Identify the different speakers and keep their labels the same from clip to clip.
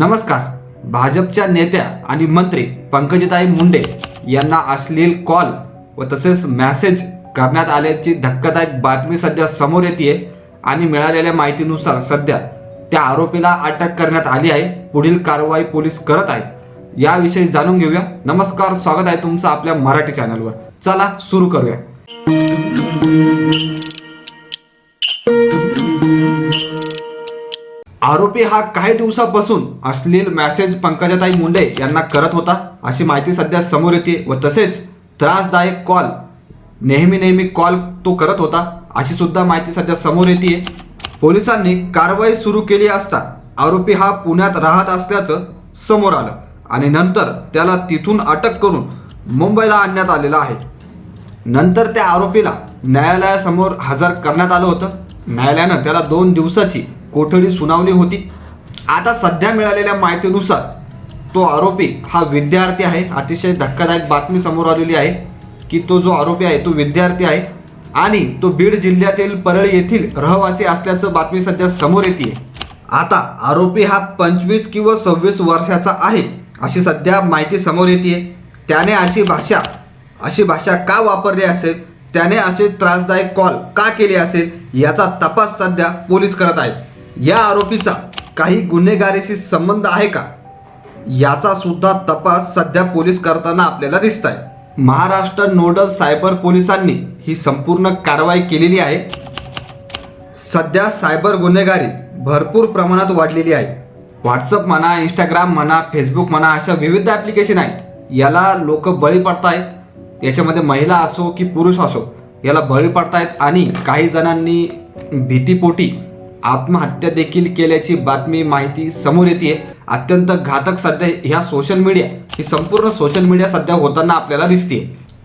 Speaker 1: नमस्कार. भाजपच्या नेत्या आणि मंत्री पंकजताई मुंडे यांना अश्लील कॉल व तसेच मॅसेज करण्यात आल्याची धक्कादायक बातमी सध्या समोर येते आणि मिळालेल्या माहितीनुसार सध्या त्या आरोपीला अटक करण्यात आली आहे. पुढील कारवाई पोलीस करत आहेत. याविषयी जाणून घेऊया. नमस्कार स्वागत आहे तुमचं आपल्या मराठी चॅनलवर. चला सुरू करूया. आरोपी हा काही दिवसापासून अश्लील मॅसेज पंकजाताई मुंडे यांना करत होता. अशी माहिती सध्या समोर येते व तसेच त्रासदायक कॉल नेहमी नेहमी कॉल तो करत होता. अशी सुद्धा माहिती सध्या समोर येते पोलिसांनी कारवाई सुरू केली असता आरोपी हा पुण्यात राहत असल्याचं समोर आलं आणि नंतर त्याला तिथून अटक करून मुंबईला आणण्यात आलेलं आहे. नंतर त्या आरोपीला न्यायालयासमोर हजर करण्यात आलं होतं. न्यायालयानं त्याला दोन दिवसाची कोठडी सुनावली होती. आता सध्या मिळालेल्या माहितीनुसार तो आरोपी हा विद्यार्थी आहे. अतिशय धक्कादायक बातमी समोर आलेली आहे की तो जो आरोपी आहे तो विद्यार्थी आहे आणि तो बीड जिल्ह्यातील परळी येथील रहवासी असल्याचं बातमी सध्या समोर येते आता आरोपी हा पंचवीस किंवा सव्वीस वर्षाचा आहे अशी सध्या माहिती समोर येते त्याने अशी भाषा अशी भाषा का वापरली असेल? त्याने असे त्रासदायक कॉल का केले असेल? याचा तपास सध्या पोलीस करत आहेत. या आरोपीचा काही गुन्हेगारीशी संबंध आहे का? याचा सुद्धा तपास सध्या पोलीस करताना आपल्याला दिसत आहे महाराष्ट्र नोडल सायबर पोलिसांनी ही संपूर्ण कारवाई केलेली आहे. सध्या सायबर गुन्हेगारी भरपूर प्रमाणात वाढलेली आहे. व्हॉट्सअप म्हणा इंस्टाग्राम म्हणा फेसबुक म्हणा अशा विविध ॲप्लिकेशन आहेत. याला लोक बळी पडतायत. याच्यामध्ये महिला असो की पुरुष असो याला बळी पडतायत. आणि काही जणांनी भीतीपोटी आत्महत्या देखील केल्याची बातमी माहिती समोर येते अत्यंत घातक सध्या ह्या सोशल मीडिया ही संपूर्ण सोशल मीडिया सध्या होताना आपल्याला दिसते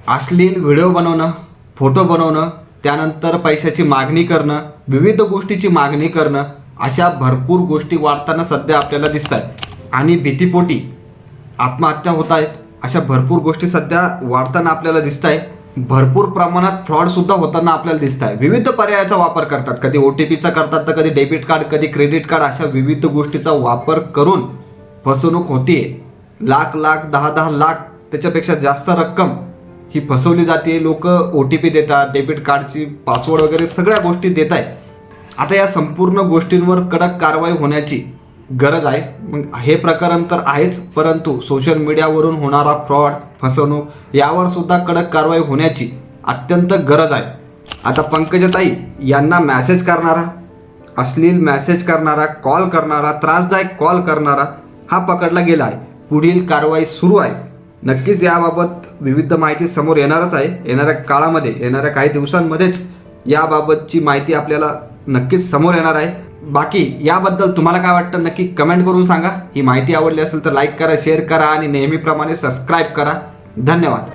Speaker 1: अश्लील व्हिडिओ बनवणं फोटो बनवणं त्यानंतर पैशाची मागणी करणं विविध गोष्टीची मागणी करणं अशा भरपूर गोष्टी वाढताना सध्या आपल्याला दिसत आहेत आणि भीतीपोटी आत्महत्या होत आहेत अशा भरपूर गोष्टी सध्या वाढताना आपल्याला दिसत आहे भरपूर प्रमाणात फ्रॉड सुद्धा होताना आपल्याला दिसत आहे विविध पर्यायाचा वापर करतात. कधी ओ टी पीचा करतात तर कधी डेबिट कार्ड कधी क्रेडिट कार्ड अशा विविध गोष्टीचा वापर करून फसवणूक होतीये. लाख लाख दहा दहा लाख त्याच्यापेक्षा जास्त रक्कम ही फसवली जाते लोक ओ टी पी देतात डेबिट कार्डची पासवर्ड वगैरे सगळ्या गोष्टी देत आहेत आता या संपूर्ण गोष्टींवर कडक कारवाई होण्याची गरज आहे. मग हे प्रकरण तर आहेच परंतु सोशल मीडियावरून होणारा फ्रॉड फसवणूक यावर सुद्धा कडक कारवाई होण्याची अत्यंत गरज आहे. आता पंकजताई यांना मॅसेज करणारा अश्लील मॅसेज करणारा कॉल करणारा त्रासदायक कॉल करणारा हा पकडला गेला आहे. पुढील कारवाई सुरू आहे. नक्कीच याबाबत विविध माहिती समोर येणारच आहे. येणाऱ्या काळामध्ये येणाऱ्या काही दिवसांमध्येच याबाबतची माहिती आपल्याला नक्कीच समोर येणार आहे. बाकी याबद्दल तुम्हाला काय वाटतं नक्की कमेंट करून सांगा. ही माहिती आवडली असेल तर लाईक करा शेअर करा आणि नेहमीप्रमाणे सबस्क्राईब करा. धन्यवाद.